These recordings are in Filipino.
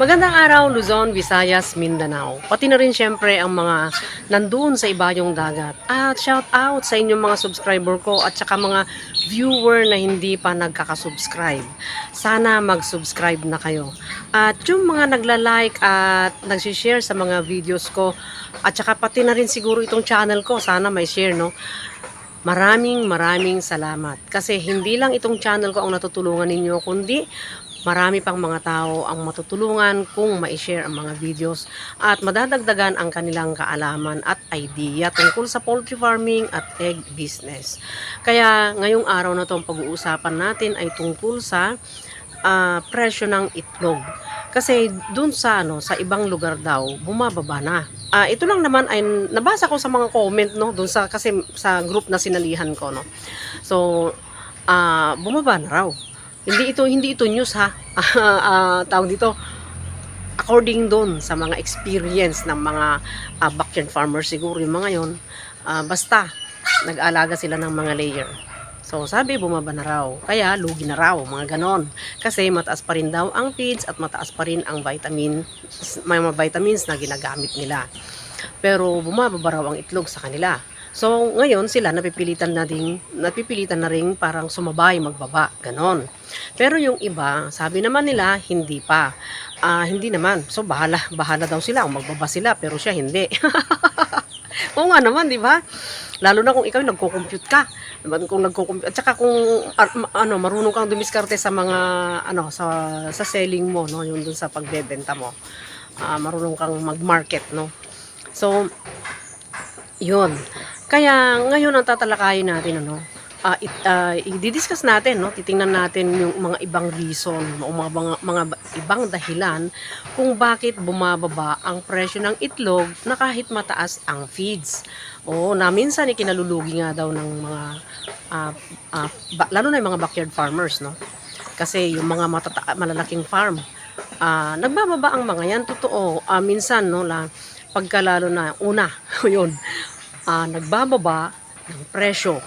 Magandang araw, Luzon, Visayas, Mindanao. Pati na rin syempre ang mga nandoon sa ibayong dagat. At shout out sa inyong mga subscriber ko at saka mga viewer na hindi pa nagkakasubscribe. Sana mag-subscribe na kayo. At yung mga nagla-like at nagsishare sa mga videos ko at saka pati na rin siguro itong channel ko, sana may share, no? Maraming maraming salamat. Kasi hindi lang itong channel ko ang natutulungan ninyo, kundi marami pang mga tao ang matutulungan kung ma-share ang mga videos at madadagdagan ang kanilang kaalaman at idea tungkol sa poultry farming at egg business. Kaya ngayong araw na itong pag-uusapan natin ay tungkol sa ah, presyo ng itlog. Kasi dun sa ano, sa ibang lugar daw, bumababa na. Ah, ito lang naman ay nabasa ko sa mga comment no, dun sa kasi sa group na sinalihan ko no. So, ah, bumaba na raw. Hindi ito hindi ito news ha. Ah, tawag dito according doon sa mga experience ng mga ah, backyard farmers siguro yung mga yon ah, basta nag-alaga sila ng mga layer. So, sabi, bumaba na raw. Kaya, lugi na raw, mga ganon. Kasi, mataas pa rin daw ang feeds at mataas pa rin ang vitamin, may mga vitamins na ginagamit nila. Pero, bumababa raw ang itlog sa kanila. So, ngayon sila napipilitan na din, napipilitan na rin parang sumabay, magbaba, ganon. Pero yung iba, sabi naman nila, hindi pa. Ah, hindi naman. So, bahala, bahala daw sila kung magbaba sila, pero siya hindi. Oo nga naman, di ba? Lalo na kung ikaw nagko-compute ka. Kung nagko-compute, at saka kung ar- ma- ano, marunong kang dumiskarte sa mga ano sa sa selling mo, no, yung dun sa pagbebenta mo. Ah, marunong kang mag-market, no. So, yun. Kaya ngayon ang tatalakayin natin ano, ah it, ah, i-discuss natin no, titingnan natin yung mga ibang reason o mga, mga mga ba- ibang dahilan kung bakit bumababa ang presyo ng itlog na kahit mataas ang feeds. O na minsan ikinalulugi nga daw ng mga ah, ah, ba- lalo na yung mga backyard farmers no. Kasi yung mga matata- malalaking farm ah, nagbababa ang mga yan totoo. Ah, minsan no lang pagka lalo na una yun ah, nagbababa ng presyo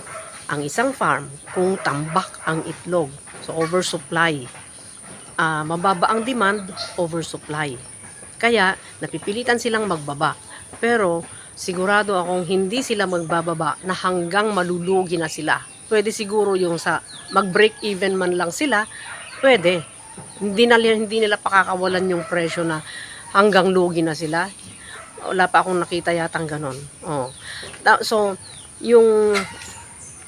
ang isang farm kung tambak ang itlog. So, oversupply. Ah, mababa ang demand, oversupply. Kaya, napipilitan silang magbaba. Pero, sigurado akong hindi sila magbababa na hanggang malulugi na sila. Pwede siguro yung sa mag-break even man lang sila, pwede. Hindi, na, hindi nila pakakawalan yung presyo na hanggang lugi na sila wala pa akong nakita yatang ganon. Oh. So, yung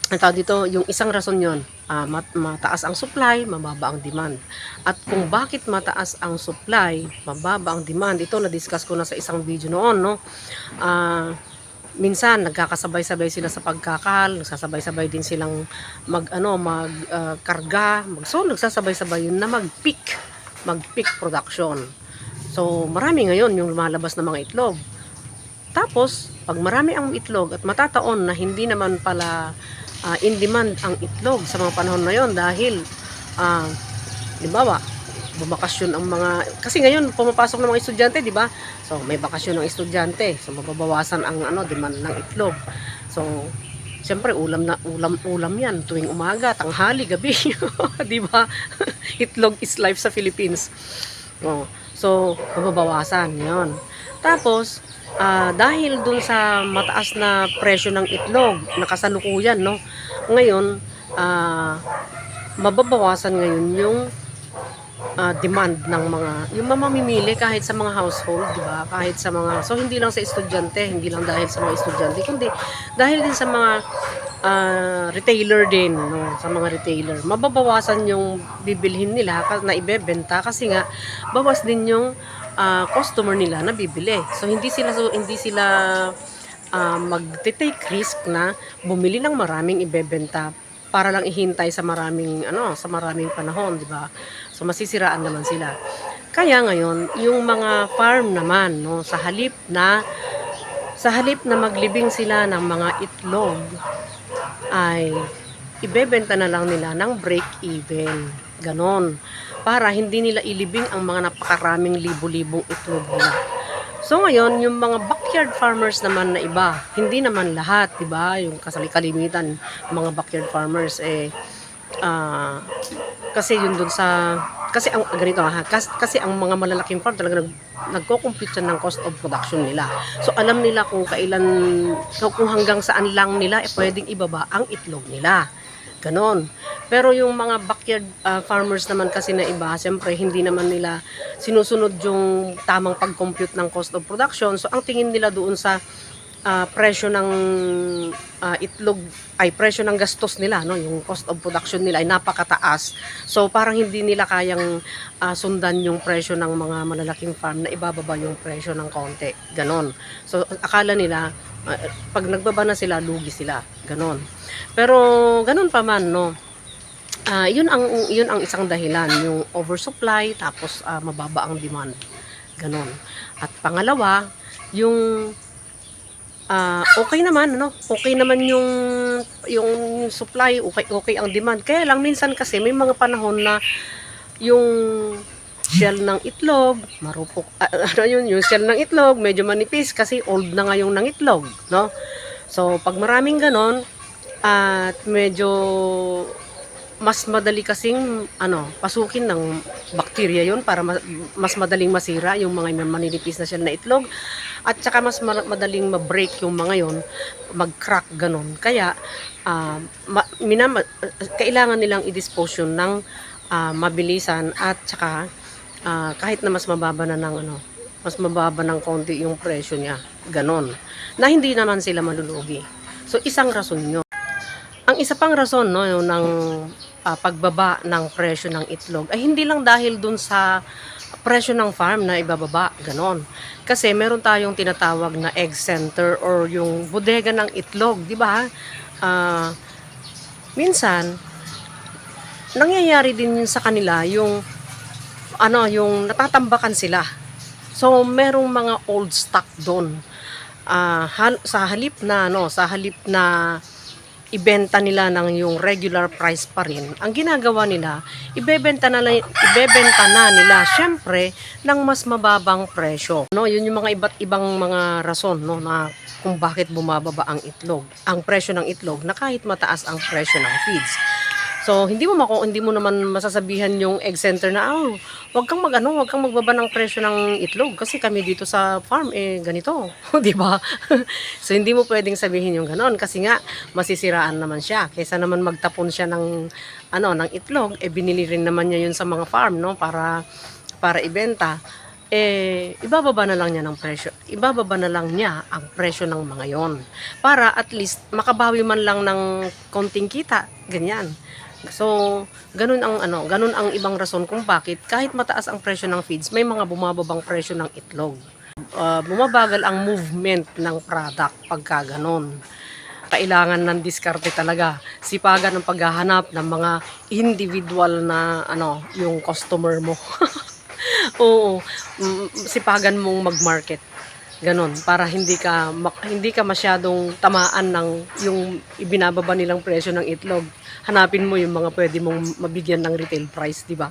ang tawag dito, yung isang rason yon, ah, mat- mataas ang supply, mababa ang demand. At kung bakit mataas ang supply, mababa ang demand, ito na-discuss ko na sa isang video noon, no? Ah, minsan nagkakasabay-sabay sila sa pagkakal, nagsasabay-sabay din silang mag ano, mag ah, karga, mag so nagsasabay-sabay yun na mag-peak, mag-peak production. So, marami ngayon yung lumalabas na mga itlog. Tapos, pag marami ang itlog at matataon na hindi naman pala ah, in demand ang itlog sa mga panahon na yon dahil, ah, di ba ba, bumakasyon ang mga, kasi ngayon pumapasok ng mga estudyante, di ba? So, may bakasyon ng estudyante. So, mababawasan ang ano, demand ng itlog. So, Siyempre, ulam na ulam ulam 'yan tuwing umaga, tanghali, gabi, 'di ba? Itlog is life sa Philippines. Oh, so mababawasan 'yon. Tapos, ah, dahil dun sa mataas na presyo ng itlog, nakasalukuyan, no? Ngayon, ah, mababawasan ngayon yung ah, demand ng mga, yung mamimili kahit sa mga household, di ba? Kahit sa mga, so hindi lang sa estudyante, hindi lang dahil sa mga estudyante, kundi dahil din sa mga ah, retailer din, no? Sa mga retailer. Mababawasan yung bibilhin nila na ibebenta kasi nga, bawas din yung ah, customer nila na bibili. So hindi sila so hindi sila ah, magte-take risk na bumili ng maraming ibebenta para lang ihintay sa maraming ano, sa maraming panahon, di ba? So masisiraan naman sila. Kaya ngayon, yung mga farm naman, no, sa halip na sa halip na maglibing sila ng mga itlog ay ibebenta na lang nila ng break even. Ganon. Para hindi nila ilibing ang mga napakaraming libo-libong itlog. So ngayon, yung mga backyard farmers naman na iba, hindi naman lahat, 'di ba? Yung kasali-kalimitan mga backyard farmers eh ah, kasi yun dun sa kasi ang ganito ha, kasi, kasi ang mga malalaking farm talaga nag, nagko-compute ng cost of production nila. So alam nila kung kailan kung hanggang saan lang nila eh, pwedeng ibaba ang itlog nila. Ganon. Pero yung mga backyard ah, farmers naman kasi na iba, siyempre hindi naman nila sinusunod yung tamang pag-compute ng cost of production. So ang tingin nila doon sa ah, presyo ng ah, itlog ay presyo ng gastos nila no? Yung cost of production nila ay napakataas. So parang hindi nila kayang ah, sundan yung presyo ng mga malalaking farm na ibababa yung presyo ng konti. Ganon. So akala nila ah, pag nagbaba na sila lugi sila. Ganon. Pero ganon pa man no? Ah, yun ang yun ang isang dahilan. Yung oversupply tapos ah, mababa ang demand. Ganon. At pangalawa yung ah okay naman ano? Okay naman yung yung supply. Okay okay ang demand. Kaya lang minsan kasi may mga panahon na yung shell ng itlog marupok ah, ano yun yung shell ng itlog medyo manipis kasi old na nga yung ng itlog no? So pag maraming ganon at medyo mas madali kasing ano pasukin ng bakterya yon para ma- mas madaling masira yung mga maninipis na shell na itlog. At saka mas ma- madaling ma-break yung mga yon mag-crack ganon kaya ah, ma- minama- kailangan nilang i-dispose yun ng ah, mabilisan at saka ah, kahit na mas mababa na ng ano mas mababa ng konti yung presyo niya ganon na hindi naman sila malulugi. So isang rason yun ang isa pang rason no ng ah, pagbaba ng presyo ng itlog ay hindi lang dahil dun sa presyo ng farm na ibababa, ganon. Kasi meron tayong tinatawag na egg center or yung bodega ng itlog, di ba? Ah, minsan nangyayari din yun sa kanila yung ano, yung natatambakan sila. So, merong mga old stock doon. Ah, hal- sa halip na ano, sa halip na ibenta nila ng yung regular price pa rin, ang ginagawa nila, ibebenta na, ibebenta na nila, syempre, ng mas mababang presyo. No, yun yung mga iba't ibang mga rason no, na kung bakit bumababa ang itlog, ang presyo ng itlog, na kahit mataas ang presyo ng feeds. So, hindi mo mako, hindi mo naman masasabihan yung egg center na, oh, wag kang magano, wag kang magbaba ng presyo ng itlog kasi kami dito sa farm eh ganito, 'di ba? so hindi mo pwedeng sabihin yung ganon kasi nga masisiraan naman siya. Kaysa naman magtapon siya ng ano, ng itlog, eh binili rin naman niya yun sa mga farm, no, para para ibenta eh, ibababa na lang niya ng presyo. Ibababa na lang niya ang presyo ng mga yon. Para at least makabawi man lang ng konting kita. Ganyan. So, ganun ang ano, ganun ang ibang rason kung bakit kahit mataas ang presyo ng feeds, may mga bumababang presyo ng itlog. Uh, bumabagal ang movement ng product pagka ganun. Kailangan ng diskarte talaga. Sipagan ng paghahanap ng mga individual na ano, yung customer mo. Oo, mm, sipagan mong mag-market. Ganon, para hindi ka hindi ka masyadong tamaan ng yung ibinababa nilang presyo ng itlog. Hanapin mo yung mga pwede mong mabigyan ng retail price, di ba?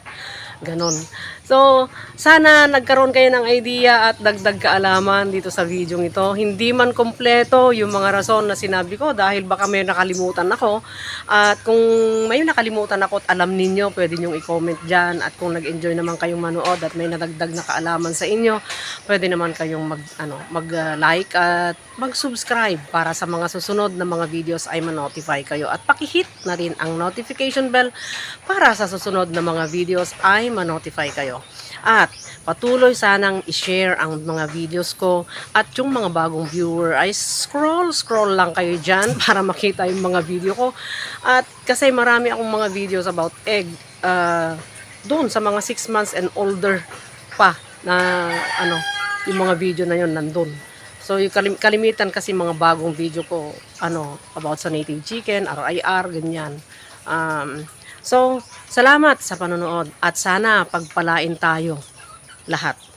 Ganon. So, sana nagkaroon kayo ng idea at dagdag kaalaman dito sa video ito. Hindi man kompleto yung mga rason na sinabi ko dahil baka may nakalimutan ako. At kung may nakalimutan ako at alam ninyo, pwede nyong i-comment dyan. At kung nag-enjoy naman kayong manood at may nadagdag na kaalaman sa inyo, pwede naman kayong mag, ano, mag-like at mag-subscribe para sa mga susunod na mga videos ay ma-notify kayo. At pakihit na rin ang notification bell para sa susunod na mga videos ay ma-notify kayo. At patuloy sanang i-share ang mga videos ko at yung mga bagong viewer ay scroll scroll lang kayo dyan para makita yung mga video ko. At kasi marami akong mga videos about egg uh, doon sa mga 6 months and older pa na ano yung mga video na yon nandun. So yung kalim- kalimitan kasi mga bagong video ko ano about sa native chicken, RIR, ganyan. Um, so salamat sa panonood at sana pagpalain tayo lahat.